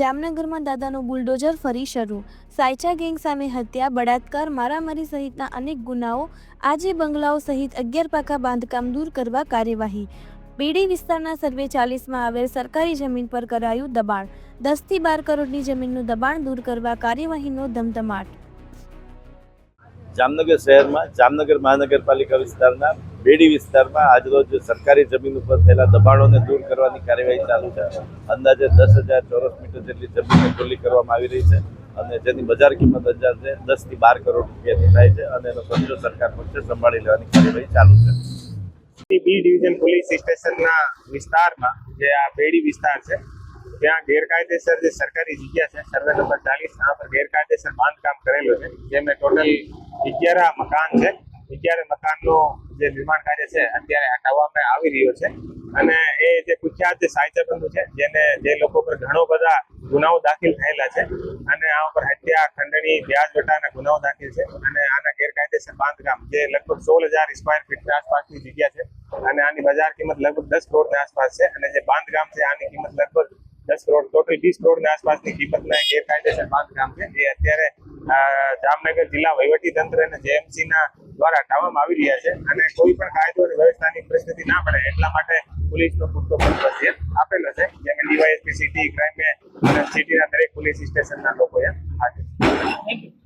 જામનગરમાં દાદાનો બુલડોઝર ફરી શરૂ. સાયચા ગેંગ સામે હત્યા, બળાત્કાર, મારામારી સહિતના અનેક ગુનાઓ. આજે બંગલાઓ સહિત અગિયાર પાકા બાંધકામ દૂર કરવા કાર્યવાહી. પીડી વિસ્તારના સર્વે ચાલીસમાં આવેલ સરકારી જમીન પર કરાયું દબાણ. દસથી બાર કરોડની જમીનનું દબાણ દૂર કરવા કાર્યવાહીનો ધમધમાટ. જામનગર શહેરમાં, જામનગર મહાનગરપાલિકા વિસ્તારના બેડી વિસ્તારમાં આજરોજ સરકારી જમીન ઉપર થયેલા દબાણોને દૂર કરવાની કાર્યવાહી ચાલુ છે. અંદાજે દસ હજાર ચોરસ મીટર જેટલી જમીનને ખુલ્લી કરવામાં આવી રહી છે અને જેની બજાર કિંમત અંદાજે દસથી બાર કરોડ રૂપિયાની થાય છે અને એનો કબજો સરકાર પક્ષે સંભાળી લેવાની કાર્યવાહી ચાલુ છે. બી ડિવિઝન પોલીસ સ્ટેશનના વિસ્તારમાં જે આ બેડી વિસ્તાર છે, ત્યાં ગેરકાયદેસર જે સરકારી જગ્યા છે, સર્વે નંબર ચાલીસ આ પર ગેરકાયદેસર બાંધકામ કરેલું છે, જેમાં ટોટલ અગિયાર મકાન છે. અગિયાર મકાનનું જે નિર્માણ કાર્ય છે, અત્યારે હટાવવામાં આવી રહ્યો છે. અને એ જે કુખ્યાત જે સાહિત્ય બંધુ છે, જેને જે લોકો પર ઘણો બધા ગુનાઓ દાખલ થયેલા છે, અને આ ઉપર હત્યા, ખંડણી, વ્યાજ વટાના ગુનાઓ દાખલ છે. અને આના ગેરકાયદેસર બાંધકામ, જે લગભગ સોળ હજાર સ્ક્વેર ફીટ આસપાસની જગ્યા છે, અને આની બજાર કિંમત લગભગ દસ કરોડની આસપાસ છે. અને જે બાંધકામ છે, આની કિંમત લગભગ દસ કરોડ, ટોટલ વીસ કરોડની આસપાસની કિંમતના ગેરકાયદેસર બાંધકામ છે. એ અત્યારે જામનગર જિલ્લા વહીવટી તંત્ર અને જેએમસી ના દ્વારા હટાવવામાં આવી રહ્યા છે અને કોઈ પણ કાયદો અને વ્યવસ્થાની પરિસ્થિતિ ના પડે એટલા માટે પોલીસનો પૂરતો બંદોબસ્ત આપેલો છે, જેમાં ડીવાયએસપી, સિટી, ક્રાઇમ અને સિટીના દરેક પોલીસ સ્ટેશનના લોકોએ હાજર.